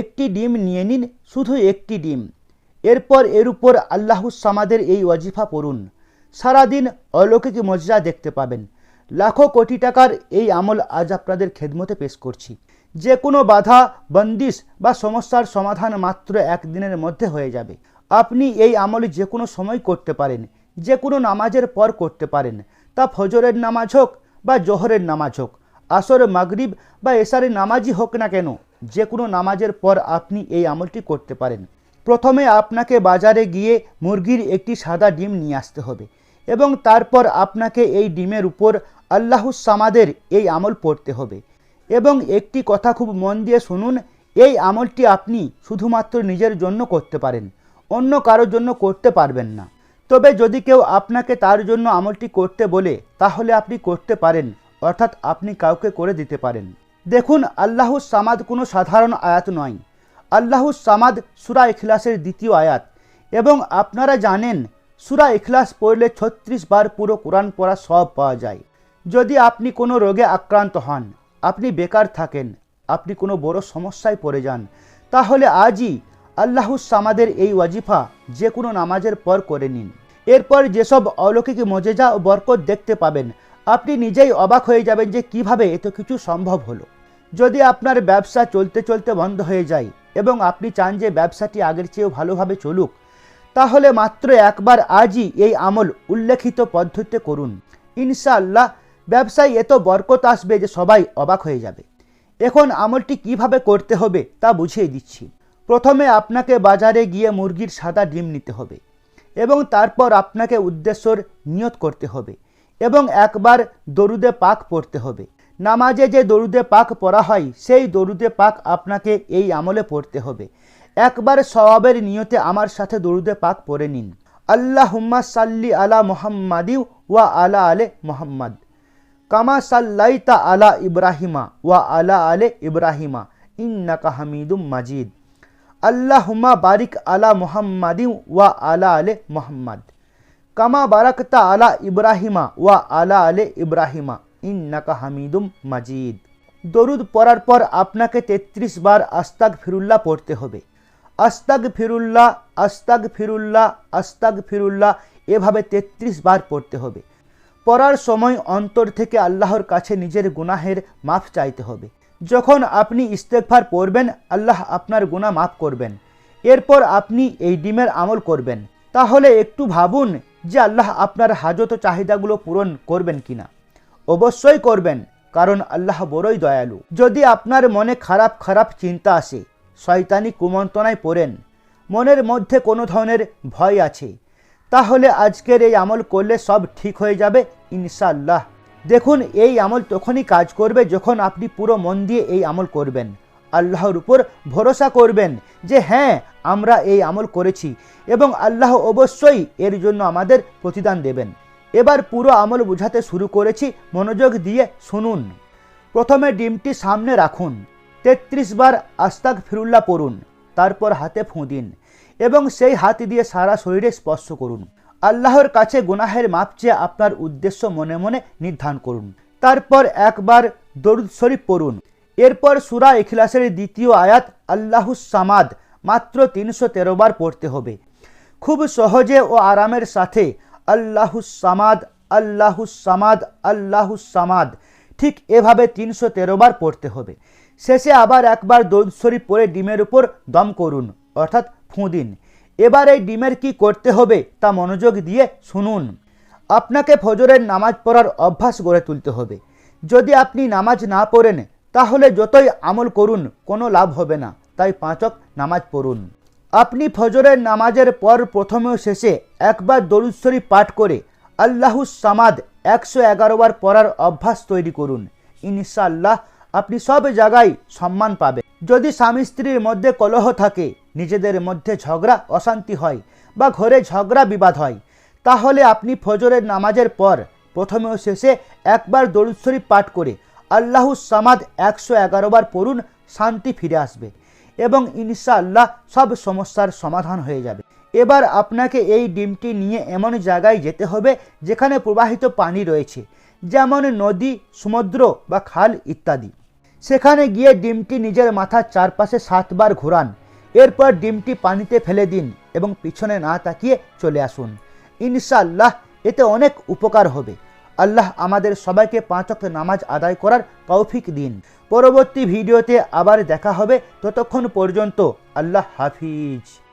একটি ডিম নিয়ে নিন, শুধু একটি ডিম। এরপর এর উপর আল্লাহুস সামাদের এই ওয়াজিফা পড়ুন। সারাদিন অলৌকিক মজা দেখতে পাবেন। লাখো কোটি টাকার এই আমল আজ আপনাদের খেদমতে পেশ করছি। যে কোনো বাধা, বন্দিশ বা সমস্যার সমাধান মাত্র একদিনের মধ্যে হয়ে যাবে। আপনি এই আমল যে কোনো সময় করতে পারেন যে কোনো নামাজের পর করতে পারেন। তা ফজরের নামাজ হোক বা জোহরের নামাজ হোক, আসর, মাগরিব বা এশারের নামাজই হোক না কেন যে কোনো নামাজের পর আপনি এই আমলটি করতে পারেন। প্রথমে আপনাকে বাজারে গিয়ে মুরগির একটি সাদা ডিম নিয়ে আসতে হবে এবং তারপর আপনাকে এই ডিমের উপর সামাদের এই আমল পড়তে হবে। এবং একটি কথা খুব মন দিয়ে শুনুন, এই আমলটি আপনি শুধুমাত্র নিজের জন্য করতে পারেন, অন্য কারোর জন্য করতে পারবেন না। তবে যদি কেউ আপনাকে তার জন্য আমলটি করতে বলে, তাহলে আপনি করতে পারেন, অর্থাৎ আপনি কাউকে করে দিতে পারেন। দেখুন আল্লাহুস সামাদ কোনো সাধারণ আয়াত নয়। আল্লাহুস সামাদ সুরা ইখলাসের দ্বিতীয় আয়াত। এবং আপনারা জানেন, সুরা ইখলাস পড়লে ছত্রিশ বার পুরো কোরআন পড়া সব পাওয়া যায়। যদি আপনি কোনো রোগে আক্রান্ত হন, আপনি বেকার থাকেন, আপনি কোনো বড় সমস্যায় পড়ে যান, তাহলে আজই আল্লাহুস সামাদের এই ওয়াজিফা যে কোনো নামাজের পর করে নিন। এরপর যেসব অলৌকিক মজেজা ও বরকত দেখতে পাবেন, আপনি নিজেই অবাক হয়ে যাবেন যে কীভাবে এত কিছু সম্ভব হলো। যদি আপনার ব্যবসা চলতে চলতে বন্ধ হয়ে যায় এবং আপনি চান যে ব্যবসাটি আগের চেয়েও ভালোভাবে চলুক, তাহলে মাত্র একবার আজই এই আমল উল্লেখিত পদ্ধতিতে করুন। ইনশাআল্লাহ, ব্যবসায় এত বরকত আসবে যে সবাই অবাক হয়ে যাবে। এখন আমলটি কীভাবে করতে হবে তা বুঝিয়ে দিচ্ছি। প্রথমে আপনাকে বাজারে গিয়ে মুরগির সাদা ডিম নিতে হবে এবং তারপর আপনাকে উদ্দেশ্যর নিয়ত করতে হবে এবং একবার দরুদে পাক পড়তে হবে। নামাজে যে দরুদে পাক পড়া হয়, সেই দরুদে পাক আপনাকে এই আমলে পড়তে হবে। একবার সওয়াবের নিয়তে আমার সাথে দরুদে পাক পড়ে নিন। আল্লাহ হুম্মা সাল্লি আলা মোহাম্মাদিউ ওয়া আলা আলে মোহাম্মদ। কামা সাল্লাইতা আলা ইব্রাহিমা ওয়া আলা আলে ইব্রাহিমা, ইন্নাকা হামিদুম মাজিদ। আল্লাহুম্মা বারিক আলা মুহাম্মাদিন ওয়া আলা আলে মোহাম্মদ। কামা বারাকতা আলা ইব্রাহিমা ওয়া আলা আলে ইব্রাহিমা ইন্নাকা হামিদুম মাজিদ। দরুদ পড়ার পর আপনাকে ৩৩ বার আস্তাগ ফিরুল্লাহ পড়তে হবে। আস্তাগ ফিরুল্লাহ আস্তাগ ফিরুল্লাহ আস্তাগ ফিরুল্লাহ এভাবে ৩৩ বার পড়তে হবে। পড়ার সময় অন্তর থেকে আল্লাহর কাছে নিজের গুনাহের মাফ চাইতে হবে। যখন আপনি ইস্তেকফার পড়বেন, আল্লাহ আপনার গুনাহ মাফ করবেন। এরপর আপনি এই ডিমের আমল করবেন। তাহলে একটু ভাবুন যে আল্লাহ আপনার হাজত চাহিদাগুলো পূরণ করবেন কিনা। অবশ্যই করবেন, কারণ আল্লাহ বড়ই দয়ালু। যদি আপনার মনে খারাপ খারাপ চিন্তা আসে, শয়তানি কুমন্ত্রণায় পড়েন, মনের মধ্যে কোনো ধরনের ভয় আছে, তাহলে আজকের এই আমল করলে সব ঠিক হয়ে যাবে ইনশাআল্লাহ। দেখুন, এই আমল তখনই কাজ করবে যখন আপনি পুরো মন দিয়ে এই আমল করবেন। আল্লাহর উপর ভরসা করবেন যে হ্যাঁ আমরা এই আমল করেছি এবং আল্লাহ অবশ্যই এর জন্য আমাদের প্রতিদান দেবেন। এবার পুরো আমল বুঝাতে শুরু করেছি, মনোযোগ দিয়ে শুনুন। প্রথমে ডিমটি সামনে রাখুন। তেত্রিশ বার আস্তাক ফিরুল্লাহ পড়ুন, তারপর হাতে ফুঁ দিন এবং সেই হাত দিয়ে সারা শরীরে স্পর্শ করুন। আল্লাহর কাছে গুনাহের মাপ চেয়ে আপনার উদ্দেশ্য মনে মনে নির্ধারণ করুন। তারপর একবার দরুদ শরীফ পড়ুন। এরপর সুরা ইখলাসের দ্বিতীয় আয়াত সামাদ, মাত্র তিনশো তেরো বার পড়তে হবে। খুব সহজে ও আরামের সাথে আল্লাহুস সামাদ আল্লাহুস সামাদ আল্লাহুস সামাদ। ঠিক এভাবে তিনশো তেরো বার পড়তে হবে। শেষে আবার একবার দৌদ পরে ডিমের উপর দম করুন, অর্থাৎ ফুঁ দিন। এবার এই ডিমের কি করতে হবে তা মনোযোগ দিয়ে শুনুন। আপনাকে ফজরের নামাজ পড়ার অভ্যাস গড়ে তুলতে হবে। যদি আপনি নামাজ না পড়েন, তাহলে যতই আমল করুন, কোনো লাভ হবে না। তাই পাঁচক নামাজ পড়ুন। আপনি ফজরের নামাজের পর প্রথমে শেষে একবার দরুদ শরীফ পাঠ করে আল্লাহুস সামাদ একশো এগারো বার পড়ার অভ্যাস তৈরি করুন। ইনশাআল্লাহ আপনি সব জায়গায় সম্মান পাবেন। যদি স্বামী স্ত্রীর মধ্যে কলহ থাকে, নিজেদের মধ্যে ঝগড়া, অশান্তি হয় বা ঘরে ঝগড়া বিবাদ হয়, তাহলে আপনি ফজরের নামাজের পর প্রথমে ও শেষে একবার দরুদ শরীফ পাঠ করে আল্লাহু সামাদ একশো এগারো বার পড়ুন, শান্তি ফিরে আসবে। এবং ইনশাআল্লাহ সব সমস্যার সমাধান হয়ে যাবে। এবার আপনাকে এই ডিমটি নিয়ে এমন জায়গায় যেতে হবে যেখানে প্রবাহিত পানি রয়েছে, যেমন নদী, সমুদ্র বা খাল ইত্যাদি। সেখানে গিয়ে ডিমটি নিজের মাথার চারপাশে সাতবার ঘোরান। এরপর ডিমটি পানিতে ফেলে দিন এবং পিছনে না তাকিয়ে চলে আসুন। ইনশাআল্লাহ এতে অনেক উপকার হবে। আল্লাহ আমাদের সবাইকে পাঁচ ওয়াক্ত নামাজ আদায় করার কৌফিক দিন। পরবর্তী ভিডিওতে আবার দেখা হবে। ততক্ষণ পর্যন্ত আল্লাহ হাফিজ।